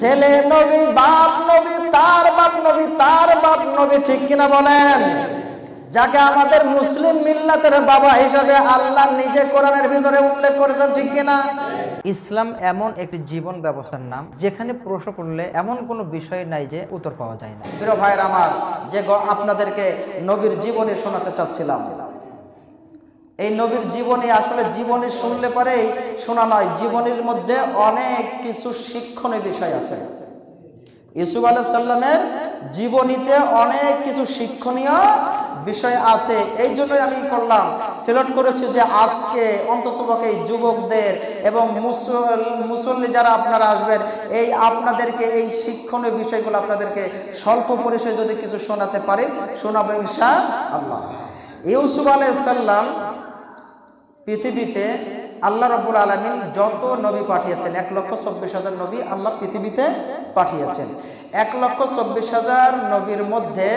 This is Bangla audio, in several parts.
ছেলে নবী বাপ নবী তার বাপ নবী তার বাপ নবী ঠিক কিনা বলেন? যাকে আমাদের মুসলিম মিল্লাতের বাবা হিসাবে আল্লাহ নিজে কোরআনের ভিতরে উল্লেখ করেছেন ঠিক কিনা? ইসলাম এমন একটি জীবন ব্যবস্থার নাম যেখানে প্রশ্ন করলে এমন কোনো বিষয় নাই যে উত্তর পাওয়া যায় না। প্রিয় ভাইয়ের আমার যে আপনাদেরকে নবীর জীবনে শোনাতে চাচ্ছিলাম এই নবীর জীবনী আসলে জীবনী শুনলে পরেই শোনা নয়। জীবনীর মধ্যে অনেক কিছু শিক্ষণীয় বিষয় আছে। ইসুফ আলাহ সাল্লামের জীবনীতে অনেক কিছু শিক্ষণীয় বিষয় আছে। এই জন্যই আমি করলাম। সিলেক্ট করেছি যে আজকে অন্ততপক্ষে এই যুবকদের এবং মুসল- মুসল্লি যারা আপনারা আসবেন, এই আপনাদেরকে এই শিক্ষণীয় বিষয়গুলো আপনাদেরকে স্বল্প পরিসরে যদি কিছু শোনাতে পারি, শোনাবো ইনশা আল্লাহ। ইউসুফ আলাইসাল্লাম পৃথিবীতে আল্লাহ রব্বুল আলমিন যত নবী পাঠিয়েছেন, এক লক্ষ চব্বিশ হাজার নবী আল্লাহ পৃথিবীতে পাঠিয়েছেন। এক লক্ষ চব্বিশ হাজার নবীর মধ্যে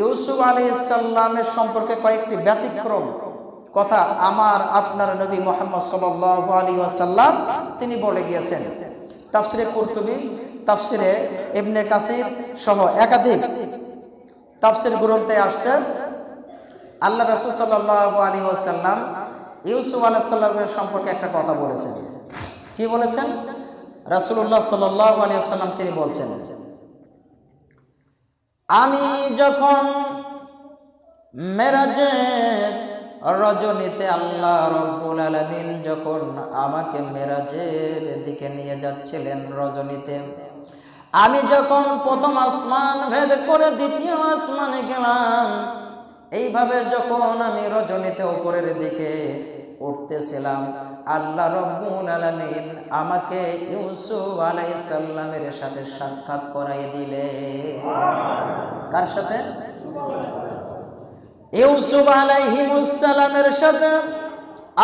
ইউসুফ আলী ইসাল্লামের সম্পর্কে কয়েকটি ব্যতিক্রম কথা আমার আপনার নবী মোহাম্মদ সাল আলী আসাল্লাম তিনি বলে গিয়েছেন। তাফসিরে কর্তুবী, তাফসিরে ইবনে কাসির সহ একাধিক তাফসির গ্রন্থে আসছে, আল্লাহ রসুল সাল্লাহ আলী ওসাল্লাম ইউসুফ আলাহ সাল্লামের সম্পর্কে একটা কথা বলেছেন। কি বলেছেন? রাসুল্লাহ সাল্লাহ আলী আসাল্লাম তিনি বলছেন, আমি যখন মেরাজে রজনীতে আল্লাহ রব্বুল আলমিন যখন আমাকে মেরাজের দিকে নিয়ে যাচ্ছিলেন রজনীতে, আমি যখন প্রথম আসমান ভেদ করে দ্বিতীয় আসমানে গেলাম এইভাবে যখন আমি রজনীতে উপরের দিকে উঠতেছিলাম, আল্লাহ রব্বুল আলমিন আমাকে ইউসুফ আলাইসাল্লামের সাথে সাক্ষাৎ করাই দিলে কার সাথে? ইউসুফ আলাইহিমুসালামের সাথে।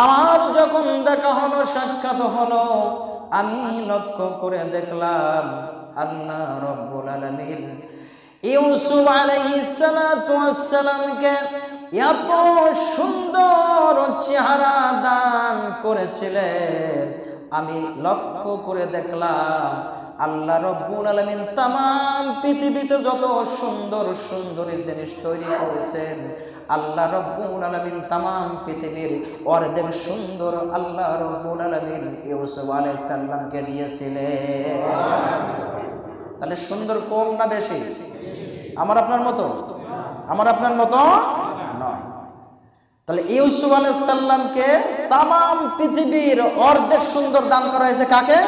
আমার যখন দেখা হলো, সাক্ষাৎ হলো, আমি লক্ষ্য করে দেখলাম, আল্লাহ রব্বুল আলামিন ইউসুফ আলাইহিসসালামকে এত সুন্দর চেহারা দান করেছিলেন। আমি লক্ষ্য করে দেখলাম, আল্লাহ রব্বুল আলমিন তাম পৃথিবীতে যত সুন্দর সুন্দরী জিনিস তৈরি করেছেন, আল্লাহ রব্বুল আলমিন তাম পৃথিবীর অর্ধেক সুন্দর আল্লাহ রব্বুল আলমিন ইউসুফ আলাইসাল্লামকে দিয়েছিলেন। তাহলে সুন্দর কম না বেশি? আমার আপনার মতো? আমার আপনার মতো নয়। তাহলে ইউসুফ আলাইসাল্লামকে তাম পৃথিবীর অর্ধেক সুন্দর দান করা হয়েছে কাকে?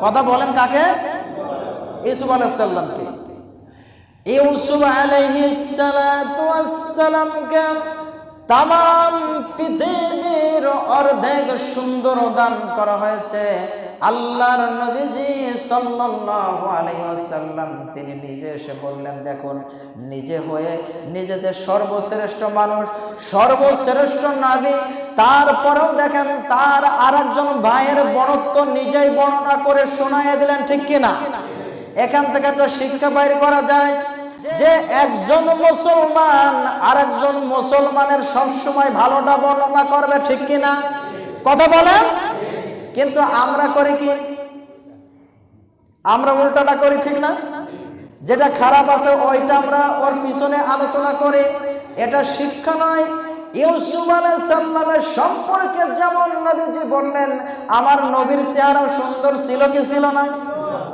কথা বলেন কাকে? ইউসুফ আলাইসাল্লামকে ইউসুফ আলাইহিসসালামকে তাম পৃথিবীর অর্ধেক সুন্দর দান করা হয়েছে। আল্লাহর নবীজি সাল্লাল্লাহু আলাইহি ওয়াসাল্লাম, তিনি নিজে এসে বললেন, দেখুন, নিজে হয়ে নিজে যে সর্বশ্রেষ্ঠ মানুষ, সর্বশ্রেষ্ঠ নবী, তারপরেও দেখেন তার আরেকজন ভাইয়ের বড়ত্ব নিজেই বর্ণনা করে শোনাইয়ে দিলেন, ঠিক কিনা? এখান থেকে একটা শিক্ষা বাইর করা যায় যে একজন মুসলমান আরেকজন মুসলমানের সবসময় ভালোটা বর্ণনা করবে ঠিক কিনা? কথা বলেন। কিন্তু আমরা করি কি? আমরা উল্টাটা করি ঠিক না? যেটা খারাপ আছে ওইটা আমরা ওর পিছনে আলোচনা করে। এটা শিক্ষা নয়। ইউসুফ সম্পর্কে যেমন নবীজি বললেন, আমার নবীর চেহারা সুন্দর ছিল কি ছিল না?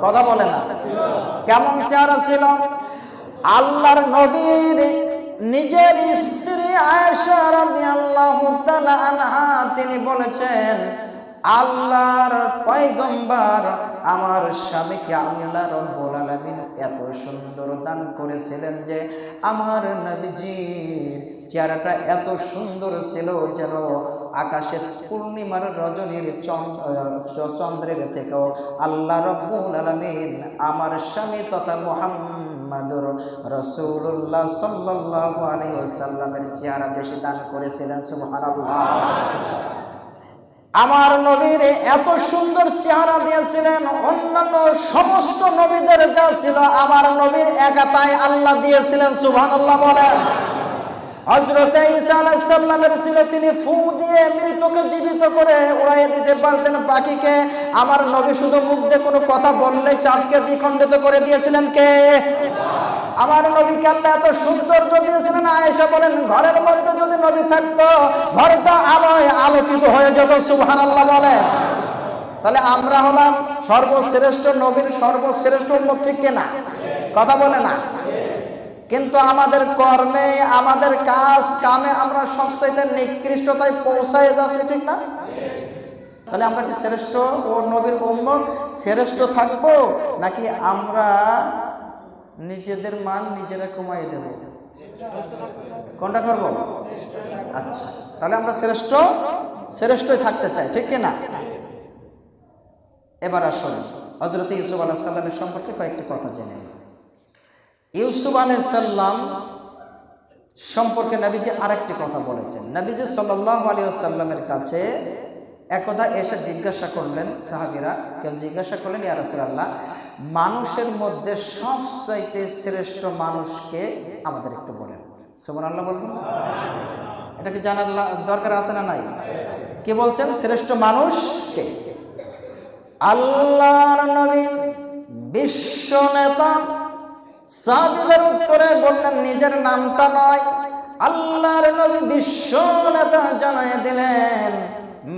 কথা বলে না। কেমন চেহারা ছিল? আল্লাহর নবীর নিজের স্ত্রী আয়েশা রাদিয়াল্লাহু তাআলা আনহা, তিনি বলেছেন, আল্লাহর পয়গম্বর আমার স্বামীকে আল্লাহ রব্বুল আলামিন এত সুন্দর দান করেছিলেন যে আমার নবীজির চেহারাটা এত সুন্দর ছিল যেন আকাশের পূর্ণিমার রজনীর চন্দ্রের থেকেও আল্লাহ রব্বুল আলামিন আমার স্বামী তথা মুহাম্মাদুর রাসূলুল্লাহ সাল্লাল্লাহু আলাইহি ওয়াসাল্লামের চেহারা বেশি দান করেছিলেন, সুবহানাল্লাহ। আমার নবীর এত সুন্দর চেহারা দিয়েছিলেন, অন্যান্য সমস্ত নবীদের যা ছিল, আমার নবীর একাতায় আল্লাহ দিয়েছিলেন, সুবহানাল্লাহ বলেন। হজরত সালামের ছিল তিনি ফু দিয়ে মৃতকে জীবিত করে উড়াইয়ে দিতে পারতেন পাখিকে। আমার নবী শুধু মুখ দিয়ে কোনো কথা বললে চাঁদকে দ্বিখণ্ডিত করে দিয়েছিলেন কে? আমার নবীকে আল্লাহ এত সৌন্দর্য দিয়েছিলেন, আয়েশা বলেন, ঘরের মধ্যে যদি নবী থাকতো, ঘরটা আলোয় আলোকিত হয়ে যেত সুবহান আল্লাহ বলে। তাহলে আমরা হলাম সর্বশ্রেষ্ঠ নবীর সর্বশ্রেষ্ঠ উম্মত ঠিক কিনা? কথা বলে না। কিন্তু আমাদের কর্মে, আমাদের কাজ, কামে আমরা সবচাইতে নিকৃষ্টতায় পৌঁছায় যাচ্ছি, ঠিক না? তাহলে আমরা কি শ্রেষ্ঠ ও নবীর উম্মত? শ্রেষ্ঠ থাকব? নাকি আমরা নিজেদের মান নিজেরা কমাই দেব? কোনটা করব? আচ্ছা তাহলে আমরা শ্রেষ্ঠ, শ্রেষ্ঠই থাকতে চাই, ঠিক কিনা? এবার আসুন হজরত ইউসুফ আলাহ সাল্লামের সম্পর্কে কয়েকটি কথা জেনে নিই। ইউসুফ আলাহ সাল্লাম সম্পর্কে নবীজি আরেকটি কথা বলেছেন। নবীজি সাল্লাহ আলী সাল্লামের কাছে একদা এসে জিজ্ঞাসা করলেন সাহাবিরা, কেউ জিজ্ঞাসা করলেন, ইয়া রাসূলুল্লাহ, মানুষের মধ্যে সবচাইতে শ্রেষ্ঠ মানুষকে আমাদের একটু বলেন। সুমন আল্লাহ বলবেন এটা কি জানার দরকার আছে না নাই? কে বলছেন? শ্রেষ্ঠ মানুষ কে? আল্লাহর নবী, বিশ্ব নেতা সাহাবীদের উত্তরে বললেন, নিজের নামটা নয়, আল্লাহর নবী বিশ্ব নেতা জানাই দিলেন,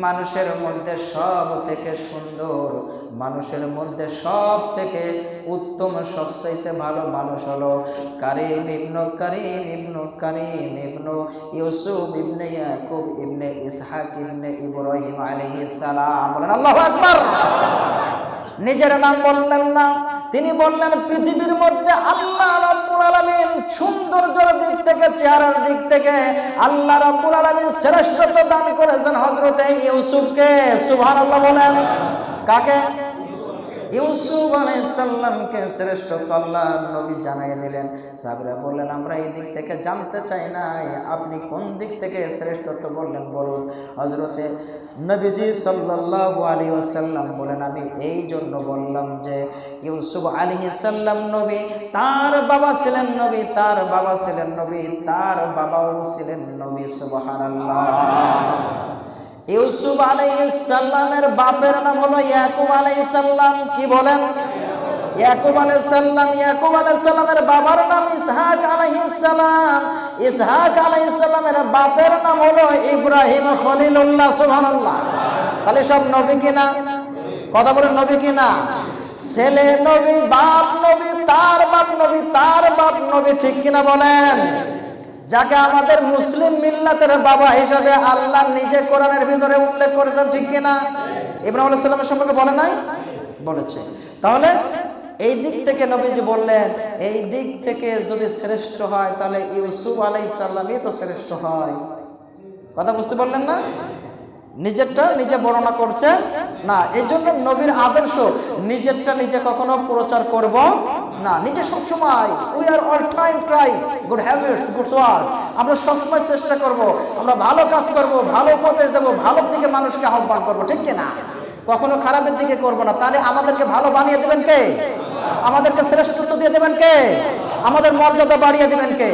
মানুষের মধ্যে সব থেকে সুন্দর, মানুষের মধ্যে সব থেকে উত্তম, সবচাইতে ভালো মানুষ হলো কারিম ইবনু কারিম ইবনু কারিম ইবনু ইউসুফ ইবনে ইয়াকুব ইবনে ইসহাক ইবনে ইব্রাহিম আলাইহিস সালাম। বলেন, আল্লাহু আকবার! নিজের নাম বললেন না। তিনি বললেন, পৃথিবীর মধ্যে আল্লাহ রাব্বুল আলামিন সৌন্দর্যের দিক থেকে, চেহারার দিক থেকে আল্লাহ রাব্বুল আলামিন শ্রেষ্ঠত্ব দান করেছেন হযরতে ইউসুফকে। সুবহানাল্লাহ বলেন। কাকে? ইউসুফ আলাইসাল্লামকে শ্রেষ্ঠত্ব আল্লাহ নবী জানাই দিলেন। সাবরা বললেন, আমরা এই দিক থেকে জানতে চাই নাই। আপনি কোন দিক থেকে শ্রেষ্ঠত্ব বললেন বলুন। হজরতে নবীজি সাল্লাল্লাহু আলী ওয়াসাল্লাম বলেন, আমি এই জন্য বললাম যে, ইউসুফ আলী সাল্লাম নবী, তার বাবা ছিলেন নবী, তার বাবা ছিলেন নবী, তার বাবাও ছিলেন নবী, সুবহানাল্লাহ। ইউসুফ আলাইহিসসালামের বাপের নাম হলো ইয়াকুব আলাইহিসসালাম। কি বলেন? ইয়াকুব আলাইহিসসালাম, ইয়াকুব আলাইহিসসালামের বাবার নাম ইসহাক আলাইহিসসালাম। ইসহাক আলাইহিসসালামের বাপের নাম হলো ইব্রাহিম খলিলুল্লাহ, সুবহানাল্লাহ। তাহলে সব নবী কিনা? কথা বলেন, নবী কিনা? ছেলে নবী, বাপ নবী, তার বাপ নবী, তার বাপ নবী ঠিক কিনা বলেন? যাকে আমাদের মুসলিম মিল্লাতের বাবা হিসাবে আল্লাহ নিজে কোরআনের ভিতরে উল্লেখ করেছেন, ঠিক কিনা? ইব্রাহিম আলাইহিস সালামের সম্পর্কে বলে নাই? বলেছে। তাহলে এই দিক থেকে নবীজি বললেন, এই দিক থেকে যদি শ্রেষ্ঠ হয়, তাহলে ইউসুফ আলাইহিস সালামই তো শ্রেষ্ঠ হয়। কথা বুঝতে পারলেন না? নিজেরটা নিজে বর্ণনা করছেন? না এই জন্য নবীর আদর্শ, নিজেরটা নিজে কখনো প্রচার করব না, নিজে সবসময় we are all time try good habits good work আমরা সবসময় চেষ্টা করব, আমরা ভালো কাজ করব, ভালো উপদেশ দেবো ভালোর দিকে মানুষকে আহ্বান করব, ঠিক কিনা? কখনো খারাপের দিকে করব না, তাহলে আমাদেরকে ভালো বানিয়ে দেবেন কে? আমাদেরকে শ্রেষ্ঠত্ব দিয়ে দেবেন কে? আমাদের মর্যাদা বাড়িয়ে দেবেন কে?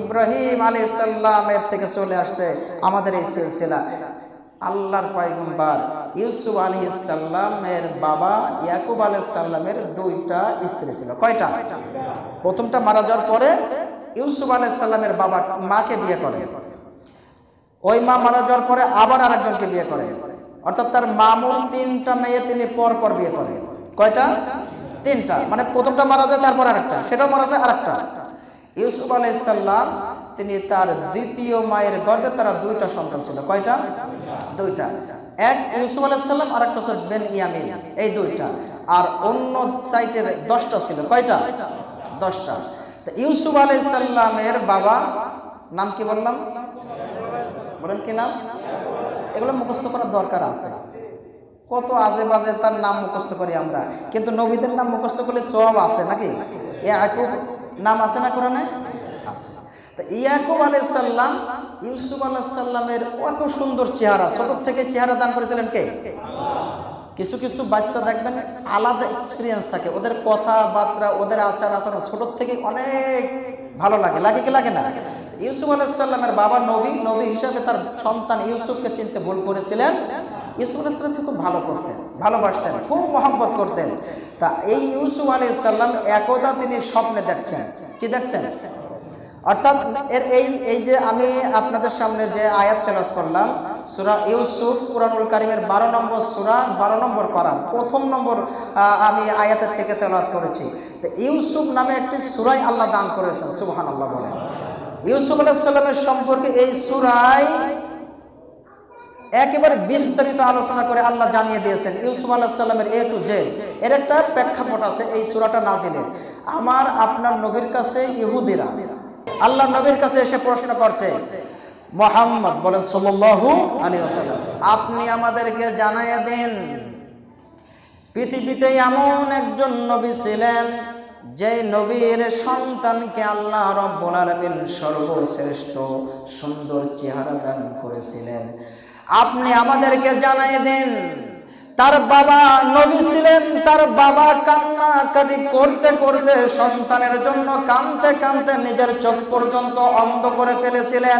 ইব্রাহিম আলী সাল্লামের থেকে চলে আসছে আমাদের এই সিলসিলা। আল্লাহর পয়গম্বর। ইউসুফ আলী সাল্লামের বাবা ইয়াকুব আলী সাল্লামের দুইটা স্ত্রী ছিল। কয়টা? প্রথমটা মারা যাওয়ার পরে ইউসুফ আলী সাল্লামের বাবা মাকে বিয়ে করে। ওই মা মারা যাওয়ার পরে আবার আরেকজনকে বিয়ে করে। অর্থাৎ তার মামুর তিনটা মেয়ে তিনি পর পর বিয়ে করে। কয়টা? তিনটা। মানে প্রথমটা মারা যায়, তারপর আরেকটা। সেটাও মারা যায়, আরেকটা। ইউসুফ আলাইসাল্লাম তিনি তার দ্বিতীয় মায়ের গর্ভে তারা দুইটা সন্তান ছিল। কয়টা? দুইটা। এক ইউসুফ আলাইসাল্লাম আর একটা হচ্ছে বেন ইয়ামিন। এই দুইটা। আর অন্য সাইটের দশটা ছিল। কয়টা? দশটা। তো ইউসুফ আলাইসাল্লামের বাবা, নাম কি বললাম? বলেন কি নাম? এগুলো মুখস্থ করার দরকার আছে। কত আজে বাজে তার নাম মুখস্থ করি আমরা। কিন্তু নবীদের নাম মুখস্থ করলে সব আছে নাকি? ইয়াকুব নাম আছে না কোরআনে? আচ্ছা তো ইয়াকুব আলাই সাল্লাম ইউসুফ আলাহ সাল্লামের কত সুন্দর চেহারা, ছোট থেকে চেহারা দান করেছিলেন কে? কিছু কিছু বাচ্চা দেখবেন, আলাদা এক্সপিরিয়েন্স থাকে। ওদের কথাবার্তা, ওদের আচার আচরণ ছোটোর থেকে অনেক ভালো লাগে। লাগে কি লাগে না? ইউসুফ আলাইসাল্লামের বাবা নবী নবী হিসাবে তার সন্তান ইউসুফকে চিনতে ভুল করেছিলেন। ইউসুফ আলাইসাল্লামকে খুব ভালো করতেন, ভালোবাসতেন, খুব মহব্বত করতেন। তা এই ইউসুফ আলাইসাল্লাম একদা তিনি স্বপ্নে দেখছেন। কি দেখছেন? অর্থাৎ এর এই এই যে আমি আপনাদের সামনে যে আয়াত তেলাত করলাম, সুরা ইউসুফ, কুরআনুল কারিমের বারো নম্বর সুরা, বারো নম্বর করার প্রথম নম্বর আমি আয়াতের থেকে তেলাত করেছি। তো ইউসুফ নামে একটি সুরাই আল্লাহ দান করেছেন সুবহান আল্লাহ বলেন। ইউসুফ আলাহিসাল্লামের সম্পর্কে এই সুরাই একেবারে বিস্তারিত আলোচনা করে আল্লাহ জানিয়ে দিয়েছেন। ইউসুফ আল্লাহ সাল্লামের এ টু জেড এর একটা প্রেক্ষাপট আছে এই সুরাটা নাজিলের। আমার, আপনার নবীর কাছে ইহুদিরা আল্লাহ নবীর কাছে এসে প্রশ্ন করছে, মোহাম্মদ, বলেন আলাইহি আপনি আমাদেরকে জানাইয়া দিন, পৃথিবীতে এমন একজন নবী ছিলেন যে নবীর সন্তানকে আল্লাহ রব্বুল আলামিন সর্বশ্রেষ্ঠ সুন্দর চেহারা দান করেছিলেন। আপনি আমাদেরকে জানাই দিন তার বাবা নবী ছিলেন, তার বাবা কান্নাকাটি করতে করতে সন্তানের জন্য কানতে কানতে নিজের চোখ পর্যন্ত অন্ধ করে ফেলেছিলেন।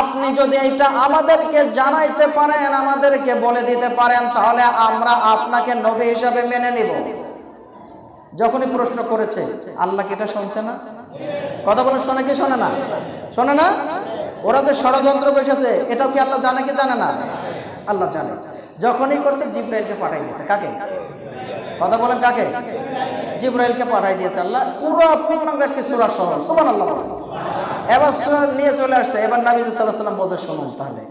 আপনি যদি এটা আমাদেরকে জানাইতে পারেন, আমাদেরকে বলে দিতে পারেন, তাহলে আমরা আপনাকে নবী হিসাবে মেনে নিব। যখনই প্রশ্ন করেছে, আল্লাহ কি এটা শুনছে না? কথা বলে শোনে কি শোনে না? শোনে না? ওরা যে ষড়যন্ত্র বসেছে এটাও কি আল্লাহ জানে কি জানে না? আল্লাহ জানে। যখনই করছে জিব্রাইলকে পাঠাই দিয়েছে কাকে কথা বলেন কাকে জিব্রাইলকে পাঠাই দিয়েছে আল্লাহ পুরো পূর্ণাঙ্গ একটি সুরা সহ সুবান আল্লাহ বলেন। এবার সুরা নিয়ে চলে আসছে এবার নাবি সাল্লাহ সাল্লাম বলছে শুনুন তাহলে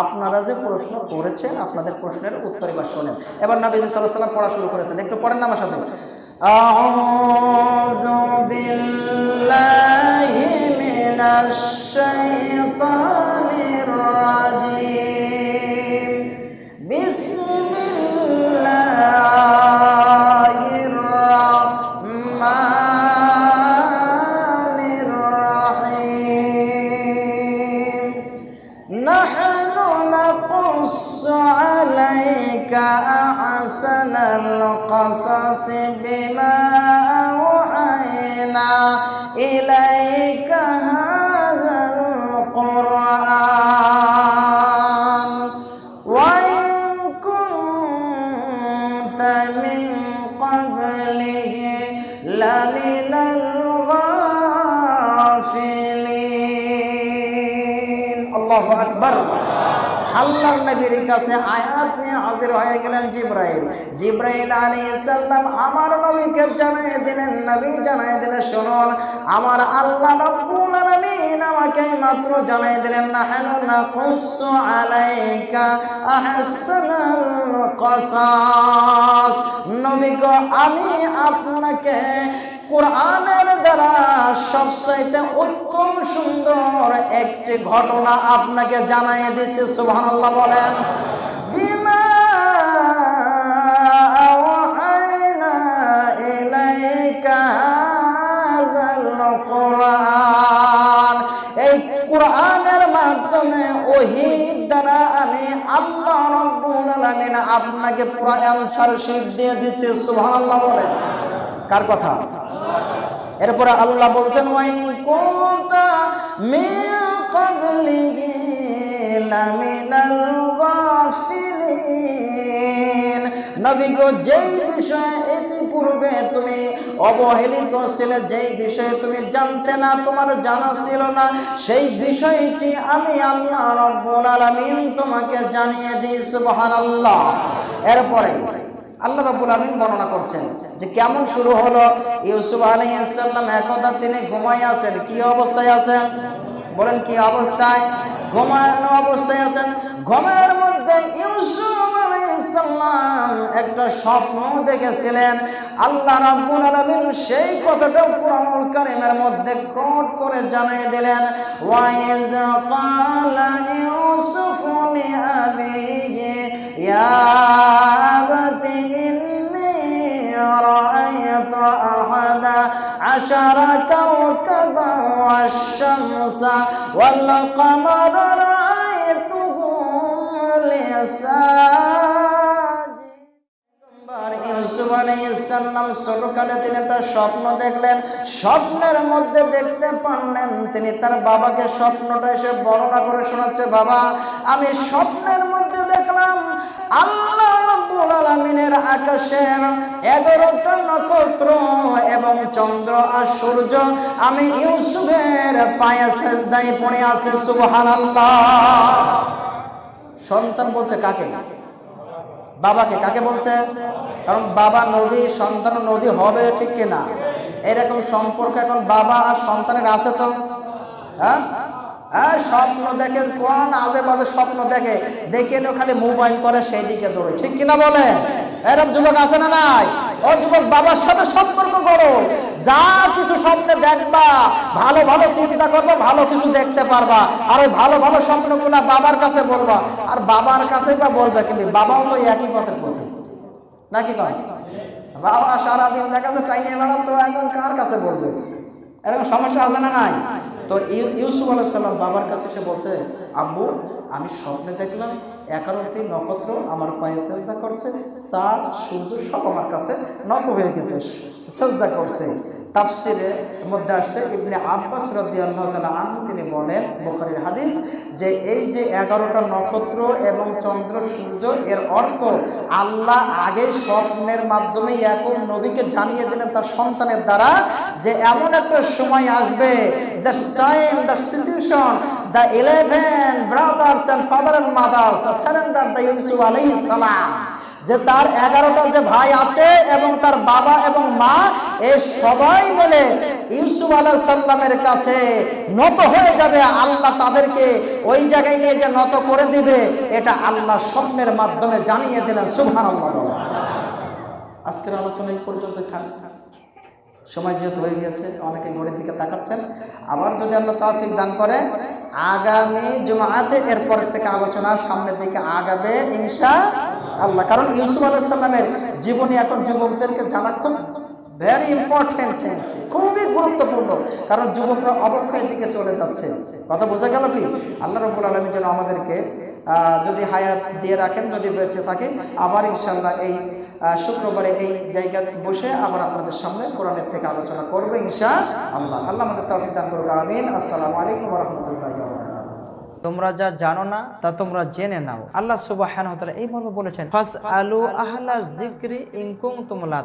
আপনারা যে প্রশ্ন করেছেন আপনাদের প্রশ্নের উত্তর এবার শোনেন এবার নাবি সাল্লাহ সাল্লাম পড়া শুরু করেছেন একটু পড়েন না আমার সাথে أعوذ بالله من الشيطان القصص بما أوحينا إليك هذا القرآن وإن كنت من قبله لمن الغافلين. الله أكبر. আল্লাহর নবীর কাছে আয়াত নিয়ে হাজির হয়ে গেলেন জিব্রাইল। জিব্রাইল আলাইহিস সালাম আমার নবীকে জানাই দিলেন, নবী জানাই দিলেন, শুনুন, আমার আল্লাহ রাব্বুল আলামিন আমাকে মাত্র জানাই দিলেন না হানু নাকুসু আলাইকা আহসানাল কসাস। নবী গো, আমি আপনাকে কোরআনের দ্বারা সবচাইতে উত্তম সুন্দর একটি ঘটনা আপনাকে জানাই দিচ্ছে, সুবহানাল্লাহ বলেন। কোরআনের মাধ্যমে ওহির দ্বারা আমি আল্লাহ আপনাকে পুরো অ্যানসার শিট দিয়ে দিচ্ছে, সুবহানাল্লাহ বলেন। কার কথা? এরপরে আল্লাহ বলছেন, ওয়াইন কুনতা মিন ক্বাবলিহি লামিনাল যেই বিষয়ে ইতিপূর্বে তুমি অবহেলিত ছিলে, যেই বিষয়ে তুমি জানতে না, তোমার জানা ছিল না, সেই বিষয়টি আমি আল্লাহ রব্বুল আলামিন তোমাকে জানিয়ে দিই, সুবহানাল্লাহ। এরপরে আল্লাহ রাব্বুল আমিন বর্ণনা করছেন যে কেমন শুরু হলো? ইউসুফ আলাইহিস সালাম একদা তিনি ঘুমাই আছেন, কি অবস্থায় আছেন? বলেন কি অবস্থায়? ঘুমানো অবস্থায় আছেন। ঘুমের মধ্যে ইউসুফ আলাইহিস সালাম একটা স্বপ্ন দেখেছিলেন। আল্লাহ রাব্বুল আলামিন সেই কথাটা কুরআনুল কারীমের মধ্যে কোট করে জানিয়ে দিলেন, ওয়াইদ ক্বালা ইউসুফ ইয়া আবাতি ইন্নী رأيت أحد عشر كوكبا والشمس والقمر رأيتهم لساجدين ইউসুফ আলাইহিসসালাম ছোটকালে তিনি একটা স্বপ্ন দেখলেন স্বপ্নের মধ্যে দেখতে পারলেন তিনি তার বাবাকে স্বপ্নটা এসে বর্ণনা করে শোনাচ্ছে বাবা আমি স্বপ্নের মধ্যে দেখলাম আল্লাহ রাব্বুল আকাশের এগারোটা নক্ষত্র এবং চন্দ্র আর সূর্য, আমি ইউসুফের পায়ে সেজদায় পড়ে আছে, সুবহানাল্লাহ। সন্তান বলছে কাকে? বাবাকে। কাকে বলছে? কারণ বাবা নবী, সন্তান নবী হবে ঠিক কিনা? এরকম সম্পর্ক এখন বাবা আর সন্তানের আছে তো? হ্যাঁ? হ্যাঁ স্বপ্ন দেখে কোন আজে বাজে স্বপ্ন দেখে দেখে খালি মোবাইল করে সেই দিকে দৌড়ে। ঠিক কিনা বলে? এরকম যুবক আছে না নাই? ও যুবক, বাবার সাথে সম্পর্ক করো। যা কিছু স্বপ্নে দেখবা, ভালো ভালো চিন্তা করবা, ভালো কিছু দেখতে পারবা। আর ওই ভালো ভালো স্বপ্নগুলা বাবার কাছে বলবা। আর বাবার কাছে বা বলবে কিন্তু বাবাও তো একই পথের পথে। নাকি বাবা সারাদিন দেখা যাচ্ছে টাইমে বেড়াচ্ছে একজন কার কাছে বলবে? এরকম সমস্যা আছে না নাই? তো ইউ- ইউসুফ আলাইসাল্লাম বাবার কাছে সে বলছে, আব্বু, আমি স্বপ্নে দেখলাম এগারোটি নক্ষত্র আমার পায়ে সেজদা করছে চাঁদ সূর্য সব আমার কাছে নত হয়ে গেছে, সেজদা করছে। তাফসিরের মধ্যে আসছে ইবনে আব্বাস রাদিয়াল্লাহু তাআলা আনহু, তিনি বলেন, বুখারীর হাদিস যে এই যে এগারোটা নক্ষত্র এবং চন্দ্র সূর্য, এর অর্থ আল্লাহ আগে স্বপ্নের মাধ্যমে এখন নবীকে জানিয়ে দিলেন তার সন্তানের দ্বারা যে এমন একটা সময় আসবে the time the situation the eleven brothers and father and mothers surrender the Yusuf আলাইহিস সালাম যে তার এগারোটা যে ভাই আছে এবং তার বাবা এবং মা, এ সবাই মিলে ইউসুফ আলাহ সাল্লামের কাছে নত হয়ে যাবে। আল্লাহ তাদেরকে ওই জায়গায় নিয়ে যে নত করে দিবে। এটা আল্লাহ স্বপ্নের মাধ্যমে জানিয়ে দিলেন। সুভান আজকের আলোচনা এই পর্যন্ত থাক। সময় যেহেতু হয়ে গেছে অনেকে ঘড়ির দিকে তাকাচ্ছেন। আবার যদি আল্লাহ তৌফিক দান করে আগামী জুমাতে এরপর থেকে আলোচনা সামনের দিকে আগাবে ইনশা আল্লাহ। কারণ ইউসুফ আলাইসাল্লামের জীবনী এখন যুবকদেরকে জানা খুব ভেরি ইম্পর্টেন্ট থিংস খুবই গুরুত্বপূর্ণ। কারণ যুবকরা অবক্ষয়ের দিকে চলে যাচ্ছে। কথা বোঝা গেল কি? আল্লাহ রবুল আলমী যেন আমাদেরকে যদি হায়াত দিয়ে রাখেন, যদি বেঁচে থাকে, আবার ইনশাল্লাহ এই শুক্রবারে এই জায়গায় বসে আবার আপনাদের সামনে কোরআনের থেকে আলোচনা করব ইনশা আল্লাহ আল্লাহ আমাদের তৌফিক দান করুক। আমিন। আসসালামু আলাইকুম রহমতুল্লাহ তোমরা যা জানো না, তা তোমরা জেনে নাও। আল্লাহ সুবাহ এই মর্ম বলেছেন জিক্রি তোমলা